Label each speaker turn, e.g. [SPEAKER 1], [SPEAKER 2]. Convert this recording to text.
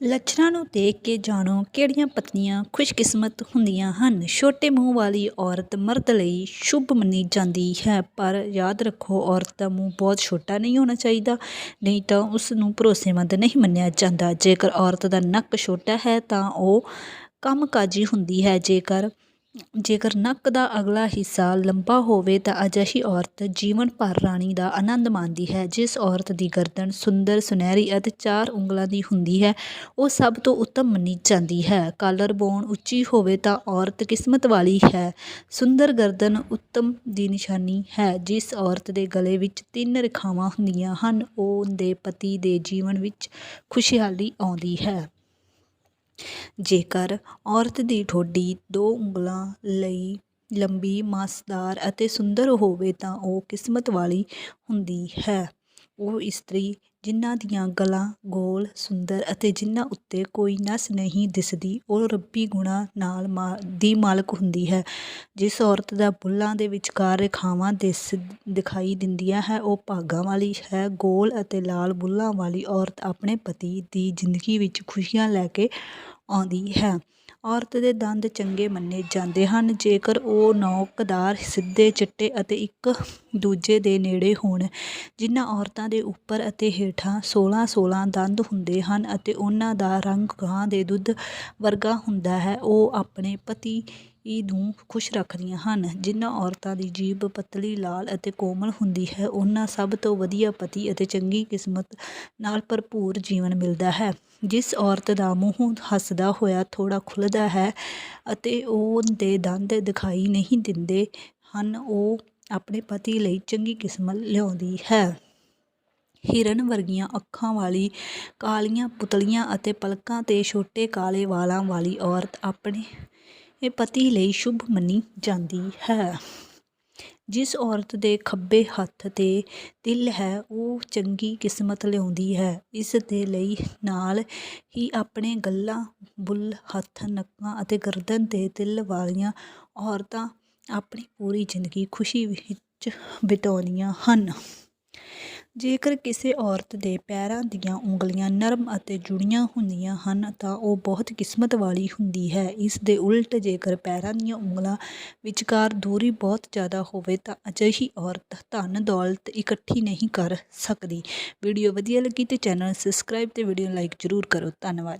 [SPEAKER 1] ਲੱਛਣਾਂ ਨੂੰ ਦੇਖ ਕੇ ਜਾਣੋ ਕਿਹੜੀਆਂ ਪਤਨੀਆਂ ਖੁਸ਼ਕਿਸਮਤ ਹੁੰਦੀਆਂ ਹਨ। ਛੋਟੇ ਮੂੰਹ ਵਾਲੀ ਔਰਤ ਮਰਦ ਲਈ ਸ਼ੁਭ ਮੰਨੀ ਜਾਂਦੀ ਹੈ, ਪਰ ਯਾਦ ਰੱਖੋ ਔਰਤ ਦਾ ਮੂੰਹ ਬਹੁਤ ਛੋਟਾ ਨਹੀਂ ਹੋਣਾ ਚਾਹੀਦਾ, ਨਹੀਂ ਤਾਂ ਉਸ ਨੂੰ ਭਰੋਸੇਮੰਦ ਨਹੀਂ ਮੰਨਿਆ ਜਾਂਦਾ। ਜੇਕਰ ਔਰਤ ਦਾ ਨੱਕ ਛੋਟਾ ਹੈ ਤਾਂ ਉਹ ਕੰਮਕਾਜੀ ਹੁੰਦੀ ਹੈ, ਜੇਕਰ ਜੇਕਰ ਨੱਕ ਦਾ ਅਗਲਾ ਹਿੱਸਾ ਲੰਬਾ ਹੋਵੇ ਤਾਂ ਅਜਿਹੀ ਔਰਤ ਜੀਵਨ ਭਰ ਰਾਣੀ ਦਾ ਆਨੰਦ ਮਾਣਦੀ ਹੈ। ਜਿਸ ਔਰਤ ਦੀ ਗਰਦਨ ਸੁੰਦਰ, ਸੁਨਹਿਰੀ ਅਤੇ ਚਾਰ ਉਂਗਲਾਂ ਦੀ ਹੁੰਦੀ ਹੈ, ਉਹ ਸਭ ਤੋਂ ਉੱਤਮ ਮੰਨੀ ਜਾਂਦੀ ਹੈ। ਕਾਲਰ ਬੋਨ ਉੱਚੀ ਹੋਵੇ ਤਾਂ ਔਰਤ ਕਿਸਮਤ ਵਾਲੀ ਹੈ। ਸੁੰਦਰ ਗਰਦਨ ਉੱਤਮ ਦੀ ਨਿਸ਼ਾਨੀ ਹੈ। ਜਿਸ ਔਰਤ ਦੇ ਗਲੇ ਵਿੱਚ ਤਿੰਨ ਰੇਖਾਵਾਂ ਹੁੰਦੀਆਂ ਹਨ, ਉਹ ਦੇ ਪਤੀ ਦੇ ਜੀਵਨ ਵਿੱਚ ਖੁਸ਼ਹਾਲੀ ਆਉਂਦੀ ਹੈ। ਜੇਕਰ ਔਰਤ ਦੀ ਠੋਡੀ ਦੋ ਉਂਗਲਾਂ ਲਈ ਲੰਬੀ, ਮਾਸਦਾਰ ਅਤੇ ਸੁੰਦਰ ਹੋਵੇ ਤਾਂ ਉਹ ਕਿਸਮਤ ਵਾਲੀ ਹੁੰਦੀ ਹੈ। ਉਹ ਇਸਤਰੀ ਜਿਨ੍ਹਾਂ ਦੀਆਂ ਗਲਾਂ ਗੋਲ, ਸੁੰਦਰ ਅਤੇ ਜਿਨ੍ਹਾਂ ਉੱਤੇ ਕੋਈ ਨਸ ਨਹੀਂ ਦਿਸਦੀ, ਉਹ ਰੱਬੀ ਗੁਣਾਂ ਨਾਲ ਮਾ, ਦੀ ਮਾਲਕ ਹੁੰਦੀ ਹੈ। ਜਿਸ ਔਰਤ ਦਾ ਬੁੱਲਾਂ ਦੇ ਵਿਚਕਾਰ ਰੇਖਾਵਾਂ ਦਿਸ, ਦਿਖਾਈ ਦਿੰਦੀਆਂ ਹੈ, ਉਹ ਭਾਗਾਂ ਵਾਲੀ ਹੈ। ਗੋਲ ਅਤੇ ਲਾਲ ਬੁੱਲਾਂ ਵਾਲੀ ਔਰਤ ਆਪਣੇ ਪਤੀ ਦੀ ਜ਼ਿੰਦਗੀ ਵਿੱਚ ਖੁਸ਼ੀਆਂ ਲੈ ਕੇ ਆਉਂਦੀ ਹੈ। ਔਰਤ ਦੇ ਦੰਦ ਚੰਗੇ ਮੰਨੇ ਜਾਂਦੇ ਹਨ। ਜੇਕਰ ਉਹ ਨੌਕਦਾਰ, ਸਿੱਧੇ ਚਿੱਟੇ ਅਤੇ ਇੱਕ ਦੂਜੇ ਦੇ ਨੇੜੇ ਹੋਣ, ਜਿਨ੍ਹਾਂ ਔਰਤਾਂ ਦੇ ਉੱਪਰ ਅਤੇ ਹੇਠਾਂ 16 16 ਦੰਦ ਹੁੰਦੇ ਹਨ ਅਤੇ ਉਹਨਾਂ ਦਾ ਰੰਗ ਗਾਂ ਦੇ ਦੁੱਧ ਵਰਗਾ ਹੁੰਦਾ ਹੈ, ਉਹ ਆਪਣੇ ਪਤੀ ਨੂੰ ਖੁਸ਼ ਰੱਖਦੀਆਂ ਹਨ। ਜਿਨ੍ਹਾਂ ਔਰਤਾਂ ਦੀ ਜੀਭ ਪਤਲੀ, ਲਾਲ ਅਤੇ ਕੋਮਲ ਹੁੰਦੀ ਹੈ, ਉਹਨਾਂ ਸਭ ਤੋਂ ਵਧੀਆ ਪਤੀ ਅਤੇ ਚੰਗੀ ਕਿਸਮਤ ਨਾਲ ਭਰਪੂਰ ਜੀਵਨ ਮਿਲਦਾ ਹੈ। ਜਿਸ ਔਰਤ ਦਾ ਮੂੰਹ ਹੱਸਦਾ ਹੋਇਆ ਥੋੜਾ ਖੁੱਲ੍ਹਦਾ ਹੈ ਅਤੇ ਉਹ ਦੇ ਦੰਦ ਦਿਖਾਈ ਨਹੀਂ ਦਿੰਦੇ ਹਨ, ਉਹ ਆਪਣੇ ਪਤੀ ਲਈ ਚੰਗੀ ਕਿਸਮਤ ਲਿਆਉਂਦੀ ਹੈ। ਹਿਰਨ ਵਰਗੀਆਂ ਅੱਖਾਂ ਵਾਲੀ, ਕਾਲੀਆਂ ਪੁਤਲੀਆਂ ਅਤੇ ਪਲਕਾਂ 'ਤੇ ਛੋਟੇ ਕਾਲੇ ਵਾਲਾਂ ਵਾਲੀ ਔਰਤ ਆਪਣੇ ਇਹ ਪਤੀ ਲਈ ਸ਼ੁਭ ਮੰਨੀ ਜਾਂਦੀ ਹੈ। ਜਿਸ ਔਰਤ ਦੇ ਖੱਬੇ ਹੱਥ 'ਤੇ ਤਿਲ ਹੈ, ਉਹ ਚੰਗੀ ਕਿਸਮਤ ਲਿਆਉਂਦੀ ਹੈ। ਇਸ ਦੇ ਲਈ ਨਾਲ ਹੀ ਆਪਣੇ ਗੱਲਾਂ, ਬੁੱਲ, ਹੱਥ, ਨੱਕਾਂ ਅਤੇ ਗਰਦਨ 'ਤੇ ਤਿਲ ਵਾਲੀਆਂ ਔਰਤਾਂ ਆਪਣੀ ਪੂਰੀ ਜ਼ਿੰਦਗੀ ਖੁਸ਼ੀ ਵਿੱਚ ਬਿਤਾਉਂਦੀਆਂ ਹਨ। ਜੇਕਰ ਕਿਸੇ ਔਰਤ ਦੇ ਪੈਰਾਂ ਦੀਆਂ ਉਂਗਲੀਆਂ ਨਰਮ ਅਤੇ ਜੁੜੀਆਂ ਹੁੰਦੀਆਂ ਹਨ, ਤਾਂ ਉਹ ਬਹੁਤ ਕਿਸਮਤ ਵਾਲੀ ਹੁੰਦੀ ਹੈ। ਇਸ ਦੇ ਉਲਟ ਜੇਕਰ ਪੈਰਾਂ ਦੀਆਂ ਉਂਗਲਾਂ ਵਿਚਕਾਰ ਦੂਰੀ ਬਹੁਤ ਜ਼ਿਆਦਾ ਹੋਵੇ, ਤਾਂ ਅਜਿਹੀ ਔਰਤ ਧਨ ਦੌਲਤ ਇਕੱਠੀ ਨਹੀਂ ਕਰ ਸਕਦੀ। ਵੀਡੀਓ ਵਧੀਆ ਲੱਗੀ ਤੇ ਚੈਨਲ ਸਬਸਕ੍ਰਾਈਬ ਤੇ ਵੀਡੀਓ ਲਾਈਕ ਜ਼ਰੂਰ ਕਰੋ। ਧੰਨਵਾਦ।